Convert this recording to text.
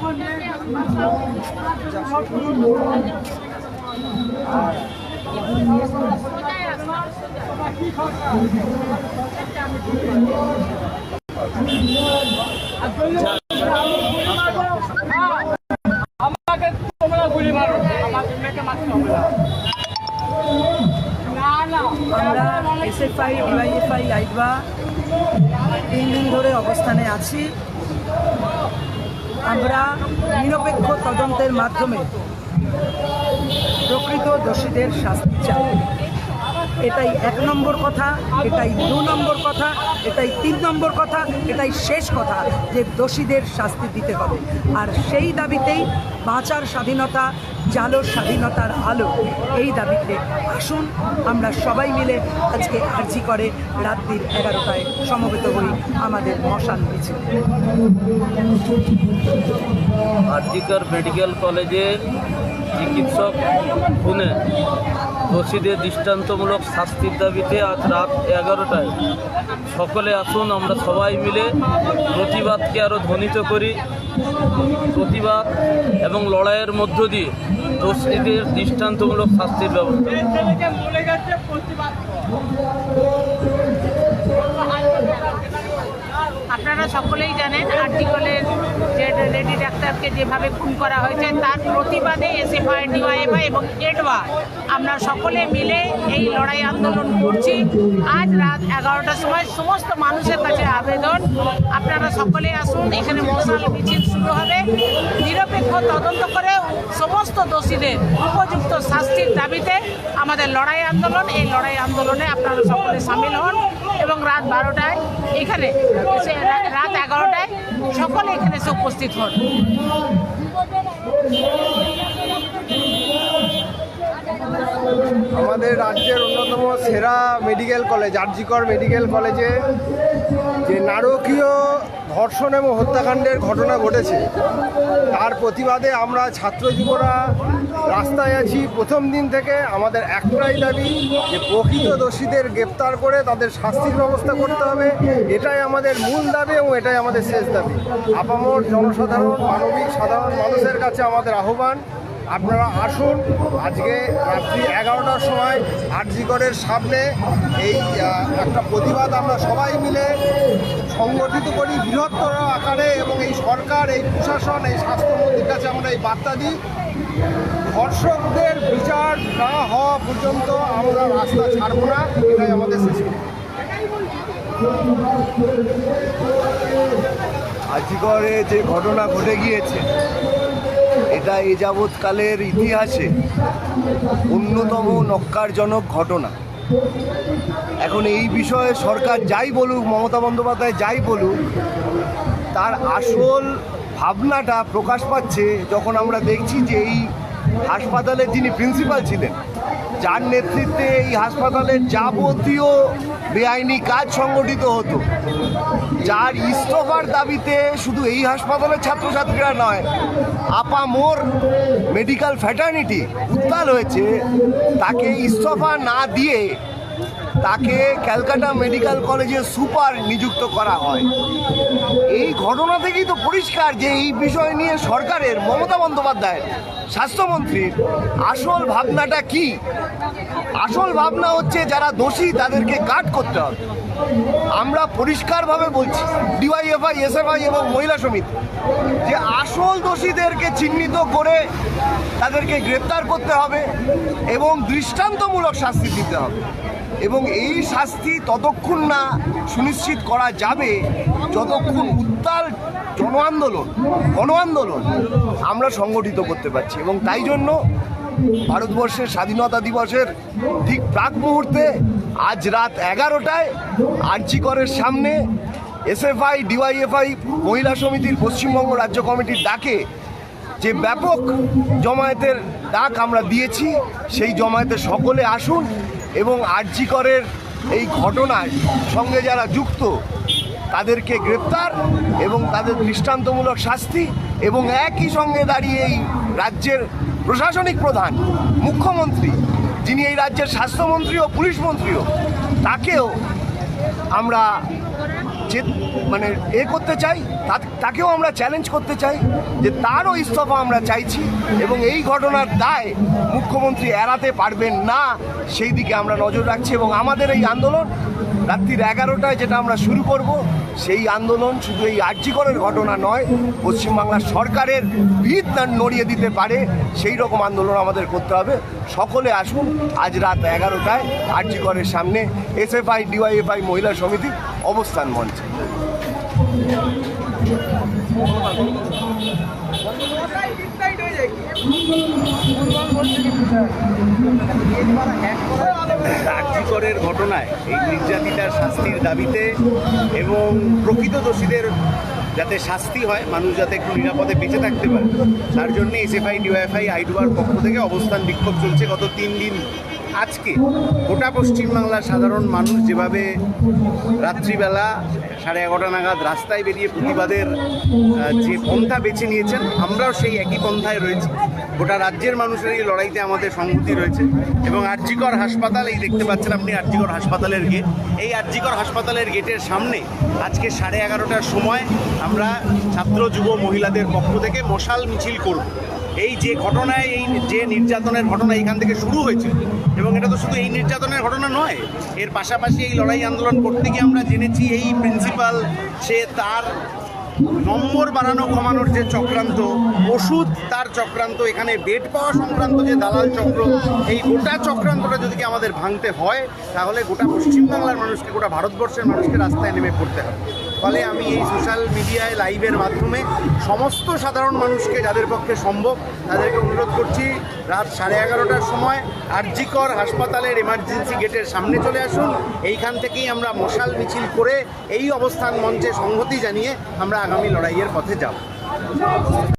আমাকে SFI DYFI লাইভা তিন দিন ধরে অবস্থানে আছি। আমরা নিরপেক্ষ তদন্তের মাধ্যমে প্রকৃত দোষীদের শাস্তি চাই। এটাই এক নম্বর কথা, এটাই দু নম্বর কথা, এটাই তিন নম্বর কথা, এটাই শেষ কথা যে দোষীদের শাস্তি দিতে হবে। আর সেই দাবিতেই বাঁচার স্বাধীনতা জালোর স্বাধীনতার আলো এই দাবিতে আসুন, আমরা সবাই মিলে আজকে আর্জি করে রাত্রির এগারোটায় সমবেত হই আমাদের মশাল মিছিল। আরজিকর মেডিকেল কলেজের চিকিৎসক খুনে দোষীদের দৃষ্টান্তমূলক শাস্তির দাবিতে আজ রাত এগারোটায় সকলে আসুন, আমরা সবাই মিলে প্রতিবাদকে আরও ধ্বনিত করি। প্রতিবাদ এবং লড়াইয়ের মধ্য দিয়ে দোষীদের দৃষ্টান্তমূলক শাস্তির ব্যবস্থা। আপনারা সকলেই জানেন আর্টিকলের যে যেভাবে খুন করা হয়েছে, তার প্রতিবাদে এসএফআই ডিওয়াইএফআই এবং এডওয়া, আমরা সকলে মিলে এই লড়াই আন্দোলন করছি। আজ রাত এগারোটার সময় সমস্ত মানুষের কাছে আবেদন। আপনারা সকলে আসুন, এখানে মশাল মিছিল শুরু হবে। নিরপেক্ষ তদন্ত করে সমস্ত দোষীদের উপযুক্ত শাস্তির দাবিতে আমাদের লড়াই আন্দোলন, এই লড়াই আন্দোলনে আপনারা সকলে সামিল হন। এবং রাত বারোটায় এখানে রাত এগারোটায় সকলে এখানে এসে উপস্থিত হন। আমাদের রাজ্যের অন্যতম সেরা মেডিকেল কলেজ, আরজিকর মেডিকেল কলেজে যে নারকীয় ধর্ষণ এবং হত্যাকাণ্ডের ঘটনা ঘটেছে, তার প্রতিবাদে আমরা ছাত্র যুবরা রাস্তায় আছি। প্রথম দিন থেকে আমাদের একটাই দাবি যে প্রকৃত দোষীদের গ্রেপ্তার করে তাদের শাস্তির ব্যবস্থা করতে হবে। এটাই আমাদের মূল দাবি এবং এটাই আমাদের শেষ দাবি। আপামর জনসাধারণ, মানবিক সাধারণ মানুষের কাছে আমাদের আহ্বান, আপনারা আসুন আজকে রাত্রি এগারোটার সময় আরজিগড়ের সামনে এই একটা প্রতিবাদ আমরা সবাই মিলে সংগঠিত করি বৃহত্তর আকারে এবং এই সরকার, এই প্রশাসন, এই স্বাস্থ্যমন্ত্রীর কাছে আমরা এই বার্তা দিই। ধর্ষকদের বিচার না হওয়া পর্যন্ত আমরা রাস্তা ছাড়বো না, এটাই আমাদের শেষ। আজিগড়ে যে ঘটনা ঘটে গিয়েছে, এটা এ যাবৎকালের ইতিহাসে অন্যতম নক্কারজনক ঘটনা এখন এই বিষয়ে সরকার যাই বলুক, মমতা বন্দ্যোপাধ্যায় যাই বলুক, তার আসল ভাবনাটা প্রকাশ পাচ্ছে যখন আমরা দেখছি যে এই হাসপাতালের যিনি প্রিন্সিপাল ছিলেন, যার নেতৃত্বে এই হাসপাতালের যাবতীয় বেআইনি কাজ সংগঠিত হতো। যার ইস্তফার দাবিতে শুধু এই হাসপাতালের ছাত্রছাত্রীরা নয় আপা মোর মেডিকেল ফ্যাটার্নিটি উত্তাল হয়েছে। তাকে ইস্তফা না দিয়ে তাকে ক্যালকাটা মেডিকেল কলেজের সুপার নিযুক্ত করা হয়। এই ঘটনা থেকেই তো পরিষ্কার যে এই বিষয় নিয়ে সরকারের মমতা বন্দ্যোপাধ্যায়ের স্বাস্থ্যমন্ত্রীর আসল ভাবনাটা কি? আসল ভাবনা হচ্ছে যারা দোষী তাদেরকে কাট করতে হবে। আমরা পরিষ্কারভাবে বলছি ডিওয়াইএফআই এসএফআই এবং মহিলা সমিতি, যে আসল দোষীদেরকে চিহ্নিত করে তাদেরকে গ্রেপ্তার করতে হবে এবং দৃষ্টান্তমূলক শাস্তি দিতে হবে। এবং এই শাস্তি ততক্ষণ না সুনিশ্চিত করা যাবে, যতক্ষণ উত্তাল জন আন্দোলন গণ আন্দোলন আমরা সংগঠিত করতে পারছি। এবং তাই জন্য ভারতবর্ষের স্বাধীনতা দিবসের ঠিক প্রাক মুহূর্তে আজ রাত এগারোটায় আর্জিকরের সামনে এসএফআই, ডিওয়াইএফআই মহিলা সমিতির পশ্চিমবঙ্গ রাজ্য কমিটির ডাকে যে ব্যাপক জমায়েতের ডাক আমরা দিয়েছি, সেই জমায়েতে সকলে আসুন এবং আর্জিকরের এই ঘটনার সঙ্গে যারা যুক্ত, তাদেরকে গ্রেপ্তার এবং তাদের দৃষ্টান্তমূলক শাস্তি এবং একই সঙ্গে দাঁড়িয়ে এই রাজ্যের প্রশাসনিক প্রধান, মুখ্যমন্ত্রী, যিনি এই রাজ্যের স্বাস্থ্যমন্ত্রী ও পুলিশ মন্ত্রীও, তাকেও আমরা যে মানে এ করতে চাই তাকেও আমরা চ্যালেঞ্জ করতে চাই যে তারও ইস্তফা আমরা চাইছি এবং এই ঘটনার দায় মুখ্যমন্ত্রী এড়াতে পারবেন না, সেই দিকে আমরা নজর রাখছি এবং আমাদের এই আন্দোলন রাত্রির এগারোটায় যেটা আমরা শুরু করব, সেই আন্দোলন শুধু এই আর্যিকরের ঘটনা নয়, পশ্চিমবাংলার সরকারের ভিত নড়িয়ে দিতে পারে, সেই রকম আন্দোলন আমাদের করতে হবে। সকলে আসুন, আজ রাত এগারোটায় আর্যিকরের সামনে এসএফআই, ডিওয়াইএফআই, মহিলা সমিতি অবস্থান মঞ্চে আর্যিকরের ঘটনায় এই নির্যাতিতার শাস্তির দাবিতে এবং প্রকৃত দোষীদের যাতে শাস্তি হয়, মানুষ যাতে একটু নিরাপদে বেঁচে থাকতে পারে। তার জন্য এসএফআই ডিওএফআই আইডুয়ার পক্ষ থেকে অবস্থান বিক্ষোভ চলছে গত তিন দিন। আজকে গোটা পশ্চিমবাংলার সাধারণ মানুষ যেভাবে রাত্রিবেলা সাড়ে এগারোটা নাগাদ রাস্তায় বেরিয়ে প্রতিবাদের যে পন্থা বেছে নিয়েছেন, আমরাও সেই একই পন্থায় রয়েছি। গোটা রাজ্যের মানুষের এই লড়াইতে আমাদের সংহতি রয়েছে এবং আরজিকর হাসপাতাল এই দেখতে পাচ্ছেন আপনি আরজিকর হাসপাতালের গেট। এই আরজিকর হাসপাতালের গেটের সামনে আজকে সাড়ে এগারোটার সময় আমরা ছাত্র, যুব, মহিলাদের পক্ষ থেকে মশাল মিছিল করব। এই যে ঘটনায়, এই যে নির্যাতনের ঘটনা এখান থেকে শুরু হয়েছে, এবং এটা তো শুধু এই নির্যাতনের ঘটনা নয়, এর পাশাপাশি এই লড়াই আন্দোলন করতে গিয়ে আমরা জেনেছি এই প্রিন্সিপাল সে তার নম্বর বাড়ানো, কমানোর যে চক্রান্ত, ওষুধ তার চক্রান্ত, এখানে বেড পাওয়া সংক্রান্ত যে দালাল চক্র, এই গোটা চক্রান্তটা যদি আমাদের ভাঙতে হয়, তাহলে গোটা পশ্চিমবাংলার মানুষকে, গোটা ভারতবর্ষের মানুষকে রাস্তায় নেমে পড়তে হবে। ফলে আমি এই সোশ্যাল মিডিয়ায় লাইভের মাধ্যমে সমস্ত সাধারণ মানুষকে যাদের পক্ষে সম্ভব, তাদেরকে অনুরোধ করছি, রাত সাড়ে এগারোটার সময় আরজিকর হাসপাতালের এমার্জেন্সি গেটের সামনে চলে আসুন। এইখান থেকেই আমরা মশাল মিছিল করে এই অবস্থান মঞ্চে সংহতি জানিয়ে আমরা আগামী লড়াইয়ের পথে যাব।